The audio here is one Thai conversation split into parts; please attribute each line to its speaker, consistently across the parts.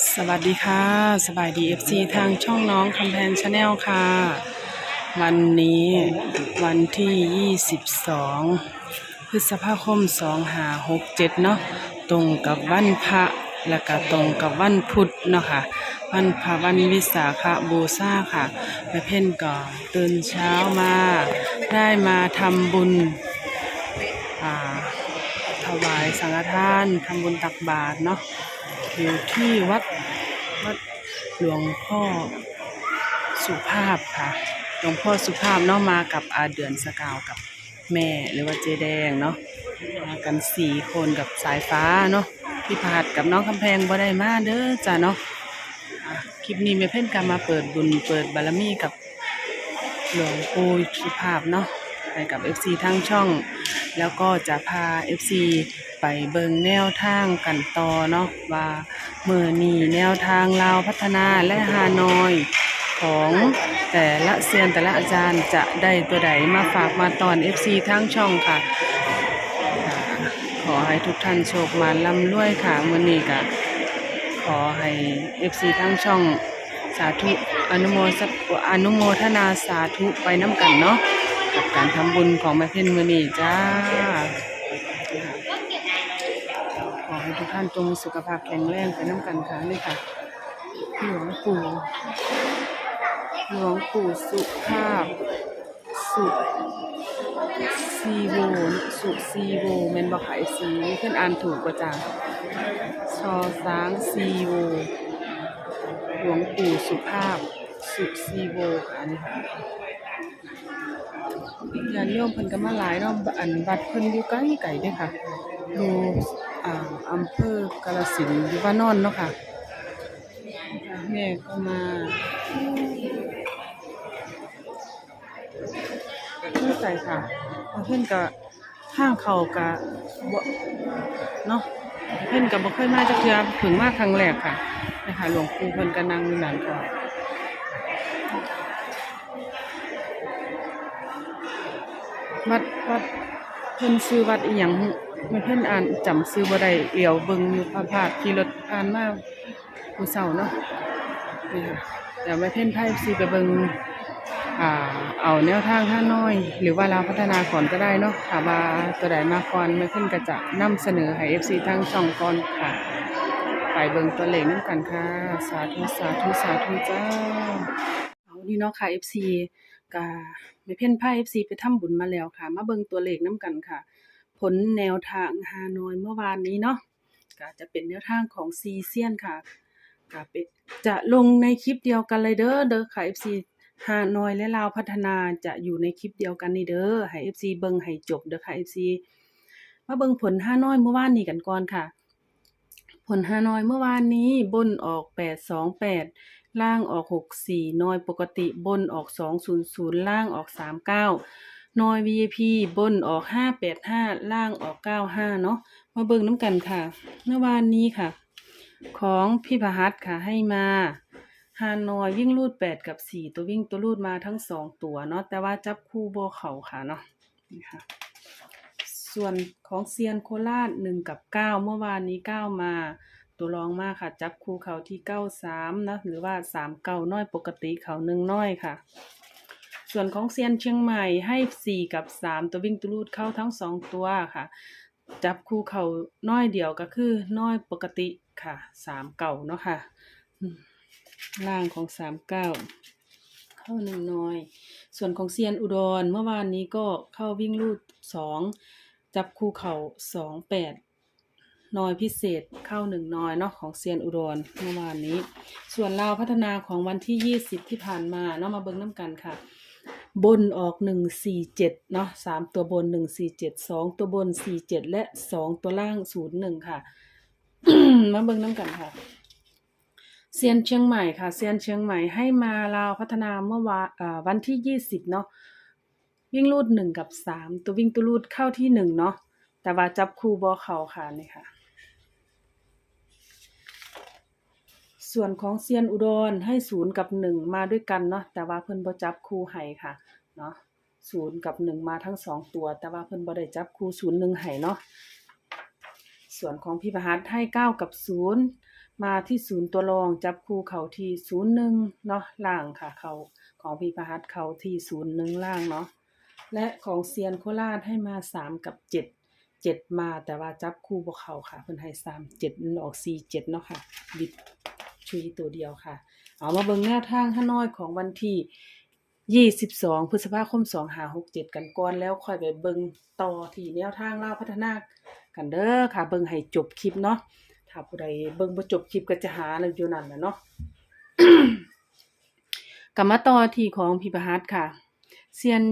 Speaker 1: สวัสดีค่ะ สบายดีเอฟซีทางช่องน้องคำแพนชาแนลค่ะ วันนี้วันที่ 22 พฤษภาคม 2567 เนาะตรงกับวันพระและก็ตรงกับวันพุธเนาะค่ะ วันพระวันวิสาขบูชาค่ะแม่เพ่นก็ตื่นเช้ามา ได้มาทำบุญถวายสังฆทานทำบุญตักบาตรเนาะ อยู่ที่วัดวัดหลวงพ่อสุภาพค่ะ หลวงพ่อสุภาพเนาะมากับอาเดือนสกาวกับแม่หรือว่าเจแดงเนาะมากันสี่คนกับสายฟ้าเนาะพี่พาดกับน้องคำแพงบ่ได้มาเด้อจ้ะเนาะะคลิปนี้แม่เพ่นกามาเปิดบุญเปิดบารมีกับหลวงปู่สุภาพเนาะไปกับ FC ทั้งช่อง แล้วก็จะพา FC ไปเบิงแนวทางกันต่อเนาะว่าเมื่อนี้แนวทางลาวพัฒนาและฮานอยของแต่ละเซียนแต่ละอาจารย์จะได้ตัวใดมาฝากมาตอน FC ทั้งช่องค่ะ ขอให้ทุกท่านโชคมาลำรวยค่ะมื่อนี้ก็ขอให้ FC ทั้งช่องสาธุอนุโมสอนุโมทนาสาธุไปน้ำกันเนาะกับการทำบุญของแม่เพ็ญมือนี้จ้า ขอให้ ท่านจงมีสุขภาพแข็งแรงไปน้ำกันค่ะนี่ค่ะ หลวงปู่ หลวงปู่สุภาพ สุซีโวสุซีโวแมนบอกขายซีนี่เพื่อนอ่านถูกกว่าจ้าชอสางซีโวหลวงปู่สุภาพ สุซีโวค่ะนนี้ค่ะญาติโยมเพิ่นก็มาหลายเนาะอันวัดเพิ่นอยู่ไกลไกลเด้อค่ะ อยู่อ่าอำเภอกาฬสินธุ์อยู่บ้านนอนเนาะค่ะ แม่ก็มาเข้าใจค่ะเพิ่นก็ทางเขาก็บ่เนาะเพิ่นก็บ่เคยมาจักเทื่อเพิ่งมาครั้งแรกค่ะนะคะหลวงปู่เพิ่นก็นั่งอยู่นั่นค่ะวัดวัดเพิ่นซื้อวัดอีหยัง ไม่เพิ่นอ่านจำซื้อบ่ได้เอี่ยวเบิงอยู่พาพาดขี่รถผ่านมาผู้เฒ่าเนาะนี่ค่ะเดี๋ยวแม่เพิ่นพา FC ไปเบิงอ่าเอาแนวทางห้าน้อย หรือว่าลาพัฒนาก่อนก็ได้เนาะถ้าว่าตัวใดมาก่อนแม่เพิ่นก็จะนำเสนอให้ FC ทางช่องก่อนค่ะ ไปเบิงตัวเลขนํกันค่ะ สาธุสาธุสาธุจ้าเอานี่เนาะค่ะ FC กาไม่เพ่นไพ่ FC ไปทำบุญมาแล้วค่ะ มาเบิงตัวเลขน้ำกันค่ะ ผลแนวทางฮานอยเมื่อวานนี้เนาะก็จะเป็นแนวทางของซีเซียนค่ะก็เป็นจะลงในคลิปเดียวกันเลยเด้อเด้อค่ะ FC ฮานอยและลาวพัฒนาจะอยู่ในคลิปเดียวกันนี่เด้อให้ FC เบิ่งให้จบเด้อค่ะ FC มาเบิ่งผลฮานอยเมื่อวานนี้กันก่อนค่ะ ผลฮานอยเมื่อวานนี้บนออกแปดสองแปดล่างออกหกสี่นอยปกติบนออกสองศูนย์ศูนย์ล่างออกสามเก้า นอย VIP บนออกห้าแปดห้าล่างออกเก้าห้าเนาะมาเบิ่งน้ำกันค่ะ เมื่อวานนี้ค่ะ ของพี่พหัสค่ะให้มาฮานอยวิ่งรูดแปดกับสี่ตัววิ่งตัวรูดมาทั้งสองตัวเนาะแต่ว่าจับคู่โบเขาค่ะเนาะนี่ค่ะส่วนของเซียนโคราชหนึ่งกับเก้าเมื่อวานนี้เก้ามาตัวรองมากค่ะ จับคู่เขาที่เก้าสามนะ หรือว่าสามเก้าน้อยปกติเขาหนึ่งน้อยค่ะ ส่วนของเซียนเชียงใหม่ให้สี่กับสามตัววิ่งตัวรูดเข้าทั้งสองตัวค่ะ จับคู่เข่าน้อยเดียวก็คือน้อยปกติค่ะสามเก่าเนาะค่ะ ล่างของสามเก้าเข้าหนึ่งน้อย ส่วนของเซียนอุดรเมื่อวานนี้ก็เข้าวิ่งลูดสองจับคู่เข่าสองแปดน้อยพิเศษเข้าหนึ่งน้อยเนาะของเซียนอุดรเมื่อวานนี้ ส่วนลาวพัฒนาของวันที่ยี่สิบที่ผ่านมาเนาะมาเบิ่งน้ำกันค่ะ บนออกหนึ่งสี่เจ็ดเนาะสามตัวบนหนึ่งสี่เจ็ดสองตัวบนสี่เจ็ดและสองตัวล่างศูนย์หนึ่งค่ะ มาเบิ่งน้ำกันค่ะเซียนเชียงใหม่ค่ะเซียนเชียงใหม่ให้มาลาวพัฒนาเมื่อวานวันที่ยี่สิบเนาะวิ่งรูดหนึ่งกับสามตัววิ่งตัวรูดเข้าที่หนึ่งเนาะแต่ว่าจับคู่บอเขาค่ะนี่ค่ะ ส่วนของเซียนอุดรให้ศูนย์กับหนึ่งมาด้วยกันเนาะแต่ว่าเพิ่นบ่จับคู่ให้ค่ะเนาะศูนย์กับหนึ่งมาทั้งสองตัว แต่ว่าเพิ่นบ่ได้จับคู่ศูนย์หนึ่งให้เนาะส่วนของพี่ประหัสให้เก้ากับศูนย์มาที่ศูนย์ตัวรองจับคู่เขาที่ศูนย์หนึ่งเนาะล่างค่ะเขาของพี่ประหัตเขาที่ศูนย์หนึ่งล่างเนาะและของเซียนโคราชให้มาสามกับเจ็ดเจ็ดมาแต่ว่าจับคู่บ่เขาค่ะเพิ่นให้สามเจ็ดมันออกสี่เจ็ดเนาะค่ะบิด ชุยตัวเดียวค่ะ เอามาเบิ่งแนวทางฮาน้อยของวันที่ 22 พฤษภาคม 2567 กันก่อนแล้วค่อยไปเบิ่งต่อที่แนวทางเล่าพัฒนากันเด้อค่ะ เบิ่งให้จบคลิปเนาะถ้าผู้ใดเบิ่งบ่จบคลิปก็จะหาแล้วอยู่นั่นแหละเนาะกลับมาต่อที่ของพี่ประหัตค่ะเซียน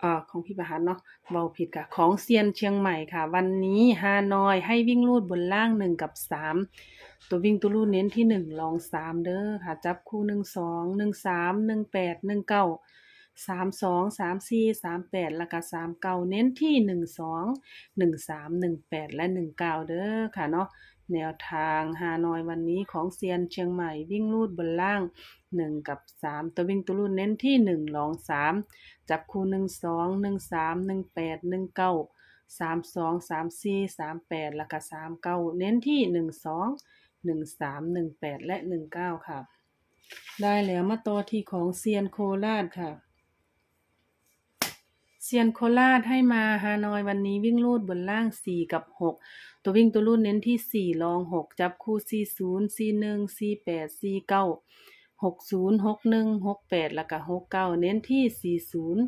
Speaker 1: เอ่อของพี่ประหัตเนาะเว้าผิดค่ะของเซียนเชียงใหม่ค่ะ วันนี้ฮานอยให้วิ่งลูดบนล่างหนึ่งกับสามตัววิ่งตัวลูดเน้นที่หนึ่งลองสามเด้อค่ะ จับคู่หนึ่งสองหนึ่งสามหนึ่งแปดหนึ่งเก้าสามสองสามสี่สามแปดแล้วก็สามเก้าเน้นที่หนึ่งสองหนึ่งสามหนึ่งแปดและหนึ่งเก้าเด้อค่ะเนาะ แนวทางฮานอยวันนี้ของเซียนเชียงใหม่วิ่งลูดบนล่างหนึ่งกับสามตัววิ่งตัวรุ่นเน้นที่หนึ่งลองสามจับคู่หนึ่งสองหนึ่งสามหนึ่งแปดหนึ่งเก้าสามสองสามซีสามแปดแล้วก็สามเก้าเน้นที่หนึ่งสองหนึ่งสามหนึ่งแปดและหนึ่งเก้าค่ะ ได้แล้วมาต่อที่ของเซียนโคราชค่ะ เซียนโคราชให้มาฮานอยวันนี้วิ่งลูดบนล่างสี่กับหกตัววิ่งตัวลูดเน้นที่สี่ลองหกจับคู่สี่ศูนย์สี่หนึ่งสี่แล้วก็หกเก้าเน้นที่สี่ศูนย์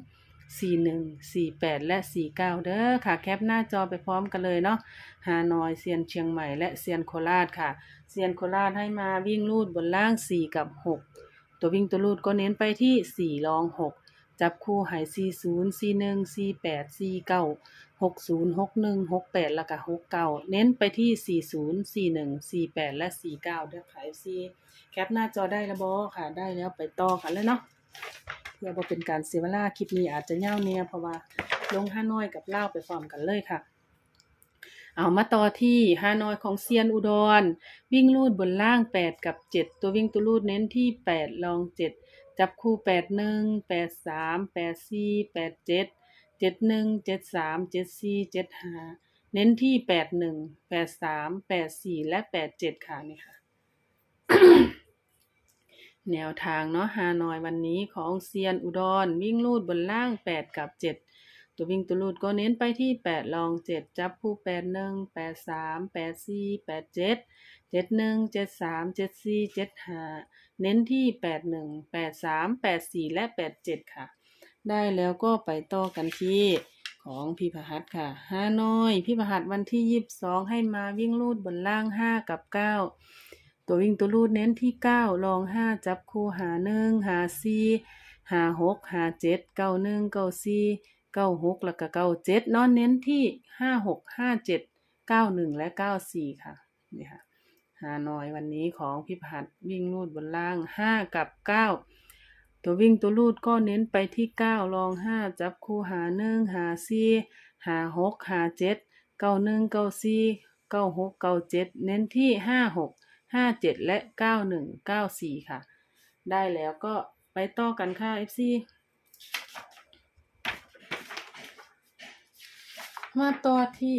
Speaker 1: สี่หนึ่งสี่และสี่เด้อค่ะ แคปหน้าจอไปพร้อมกันเลยเนาะฮานอยเซียนเชียงใหม่และเซียนโคราชค่ะเซียนโคราชให้มาวิ่งลูดบนล่างสี่กับหกตัววิ่งตัวลูดก็เน้นไปที่สี่รองหก จับคู่หายสี่ศูนย์สี่หนึ่งสี่แปดสี่เก้าหกศูนย์หกหนึ่งหกแปดแล้วก็หกเก้าเน้นไปที่สี่ศูนย์สี่หนึ่งสี่แปดและสี่เก้าเด้อค่ะซีแคปหน้าจอได้แล้วบอค่ะ ได้แล้วไปต่อกันเลยเนาะเพื่อบ่เป็นการเสียเวลาคลิปนี้อาจจะยาเนี่ยเพราะว่าลงฮานอยกับเล่าไปพร้อมกันเลยค่ะเอามาต่อที่ฮานอยของเซียนอุดร วิ่งลูดบนล่าง 8 กับ 7 ตัววิ่งตัวลูดเน้นที่ 8 ลอง 7 จับคู่แปดหนึ่งแปดสามแปดสี่แปดเจ็ดเจ็ดหนึ่งเจ็ดสามเจ็ดสี่เจ็ดห้าเน้นที่แปดหนึ่งแปดสามแปดสี่และแปดเจ็ดค่ะนี่ค่ะ แนวทางเนาะฮานอยวันนี้ของเซียนอุดร วิ่งลูดบนล่างแปดกับเจ็ดตัววิ่งตัวลูดก็เน้นไปที่แปดลองเจ็ดจับคู่แปดหนึ่งแปดสามแปดสี่แปดเจ็ดเจ็ดหนึ่งเจ็ดสามเจ็ดสี่เจ็ดห้า เน้นที่ 8 1 8 3 8 4 และ 8 7 ค่ะ ได้แล้วก็ไปต่อกันที่ของพี่พหัสค่ะฮานอย พี่พหัสวันที่22ให้มาวิ่งลูดบนล่าง5กับ9ตัววิ่งตัวรูดเน้นที่เก้าลองห้าจับคู่หาหนึ่งหาสี่หาหกหาเจ็ดเก้าหนึ่งเก้าสี่เก้าหกแล้วก็เก้าเจ็ดนอนเน้นที่ห้าหกห้าเจ็ดเก้าหนึ่งและเก้าสี่ค่ะนี่ค่ะ หาหน่อยวันนี้ของพี่ผัดวิ่งรูดบนล่างห้ากับเก้าตัววิ่งตัวรูดก็เน้นไปที่เก้าลองห้าจับคู่หาหนึ่งหาสี่หาหกหาเจ็ดเก้าหนึ่งเก้าสี่เก้าหกเก้าเจ็ดเน้นที่ห้าหกห้าเจ็ดและเก้าหนึ่งเก้าสี่ค่ะ ได้แล้วก็ไปต่อกันค่ะ FC มาต่อที่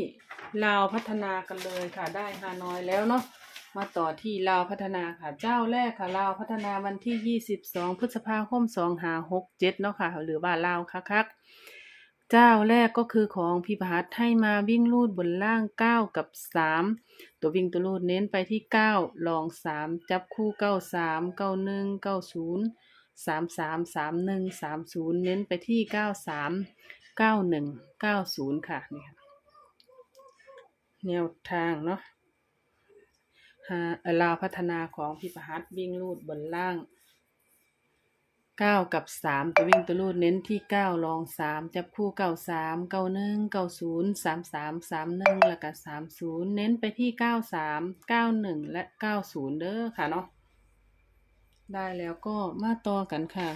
Speaker 1: ลาวพัฒนากันเลยค่ะ ได้ฮานอยแล้วเนาะ มาต่อที่ลาวพัฒนาค่ะ เจ้าแรกค่ะลาวพัฒนาวันที่ยี่สิบสองพฤษภาคมสองหาหกเจ็ดเนาะค่ะ หรือว่าลาวคักๆเจ้าแรกก็คือของพิพัฒน์ให้มาวิ่งลูดบนล่างเก้ากับสามตัววิ่งตัวรูดเน้นไปที่เก้าลองสามจับคู่เก้าสามเก้าหนึ่งเก้าศูนย์สามสามสามหนึ่งสามศูนย์เน้นไปที่เก้าสามเก้าหนึ่งเก้าศูนย์ค่ะนี่ค่ะแนวทางเนาะ ลาวพัฒนาของพี่ประหัตวิ่งลูดบนล่างเก้ากับสามตัววิ่งตัวลูดเน้นที่เก้าลองสามจับคู่เก้าสามเก้าหนึ่งเก้าศูนย์สามสามสามหนึ่งแล้วก็สามศูนย์เน้นไปที่เก้าสามเก้าหนึ่งและเก้าศูนย์เด้อค่ะเนาะได้แล้วก็มาต่อกันค่ะ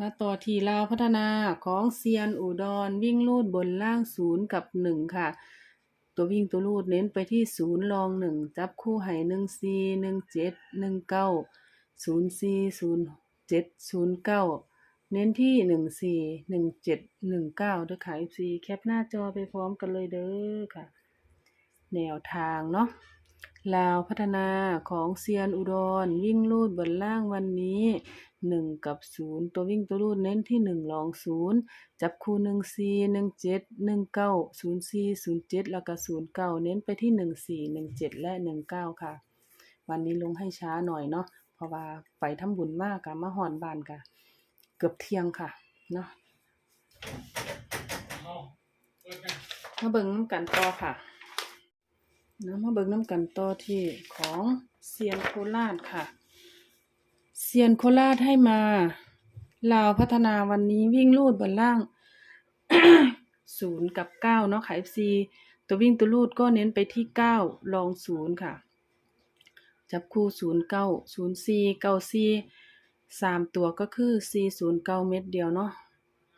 Speaker 1: มาต่อที่ลาวพัฒนาของเซียนอุดรวิ่งลูดบนล่างศูนย์กับหนึ่งค่ะ ตัววิ่งตัวลูดเน้นไปที่ศูนย์รองหนึ่งจับคู่ไห่หนึ่งสี่หนึ่งเจ็ดหนึ่งเก้าศูนย์สี่ศูนย์เจ็ดศูนย์เก้าเน้นที่หนึ่งสี่หนึ่งเจ็ดหนึ่งเก้าด้วยค่ะ FC แคปหน้าจอไปพร้อมกันเลยเด้อค่ะ แนวทางเนาะ ลาวพัฒนาของเซียนอุดร วิ่งลูดบนล่างวันนี้หนึ่งกับศูนย์ตัววิ่งตัวลูดเน้นที่หนึ่งรองศูนย์จับคู่หนึ่งสี่หนึ่งเจ็ดหนึ่งเก้าศูนย์สี่ศูนย์เจ็ดแล้วก็ศูนย์เก้าเน้นไปที่หนึ่งสี่หนึ่งเจ็ดและหนึ่งเก้าค่ะ วันนี้ลงให้ช้าหน่อยเนาะเพราะว่าไปทำบุญมากกะมาหอนบานกะเกือบเที่ยงค่ะเนาะมาเบิ่งน้ำกันต่อค่ะเนะมาเบิ่งน้ำกันต่อที่ของเซียนโคราชค่ะ เซียนโคราชให้มาลาวพัฒนาวันนี้วิ่งลูดบนล่างศูนย์กับเก้าเนาะค่ะ FC ตัววิ่งตัวลูดก็เน้นไปที่เก้าลองศูนย์ค่ะ จับคู่ศูนย์เก้าศูนย์สี่เก้าสี่สามตัวก็คือสี่ศูนย์เก้าเม็ดเดียวเนาะ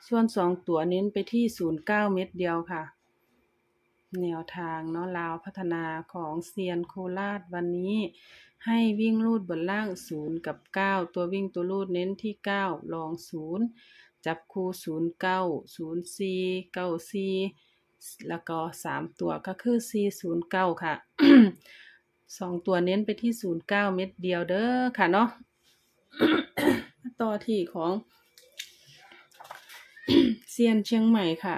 Speaker 1: ส่วนสองตัวเน้นไปที่ศูนย์เก้าเม็ดเดียวค่ะ แนวทางเนาะลาวพัฒนาของเซียนโคราชวันนี้ ให้วิ่งลูดบนล่างศูนย์กับเก้าตัววิ่งตัวลูดเน้นที่เก้าลองศูนย์จับคู่ศูนย์เก้าศูนย์ซีเก้าซีแล้วก็สามตัวก็คือสี่ศูนย์เก้าค่ะสองตัวเน้นไปที่ศูนย์เก้าเม็ดเดียวเด้อค่ะเนาะต่อที่ของเซียนเชียงใหม่ค่ะ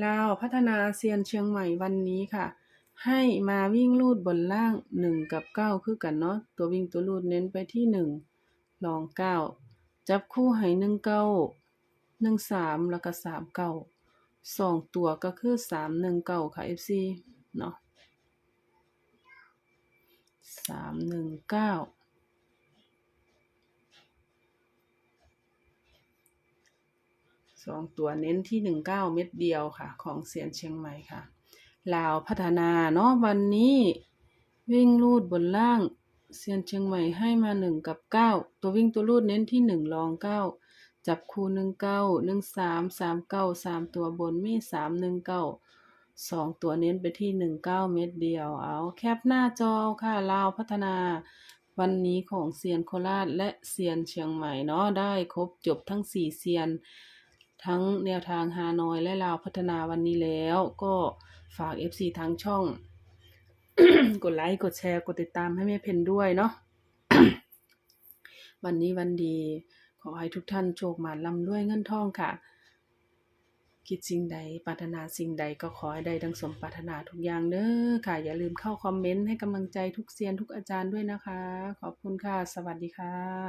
Speaker 1: เราพัฒนาเซียนเชียงใหม่วันนี้ค่ะ ให้มาวิ่งลูดบนล่าง 1 กับ 9 คือกันเนาะตัววิ่งตัวลูดเน้นไปที่ 1 ลอง 9 จับคู่ให้1 9 1 3 แล้วก็ 3 9 2 ตัวก็คือ 3 1 9 ค่ะ FC เนาะ3 1 9 สองตัวเน้นที่หนึ่งเก้าเม็ดเดียวค่ะ ของเซียนเชียงใหม่ค่ะลาวพัฒนาเนาะวันนี้วิ่งลูดบนล่างเซียนเชียงใหม่ให้มาหนึ่งกับเก้าตัววิ่งตัวลูดเน้นที่หนึ่งรองเก้าจับคู่หนึ่งเก้าหนึ่งสามสามเก้าสามตัวบนมีสามหนึ่งเก้าสองตัวเน้นไปที่หนึ่งเก้าเม็ดเดียวเอาแคปหน้าจอค่ะลาวพัฒนา วันนี้ของเซียนโคราชและเซียนเชียงใหม่เนาะได้ครบจบทั้งสี่เซียน ทั้งแนวทางฮานอยและลาวพัฒนาวันนี้แล้ว ก็ฝาก FC ทั้งช่อง กดไลค์กดแชร์ กดติดตามให้แม่เพนด้วยเนาะวันนี้วันดี ขอให้ทุกท่านโชคมาลำด้วยเงินทองค่ะ คิดสิ่งใดปรารถนาสิ่งใดก็ขอให้ได้ดังสมปรารถนาทุกอย่างเด้อค่ะ อย่าลืมเข้าคอมเมนต์ให้กำลังใจทุกเซียนทุกอาจารย์ด้วยนะคะ ขอบคุณค่ะ สวัสดีค่ะ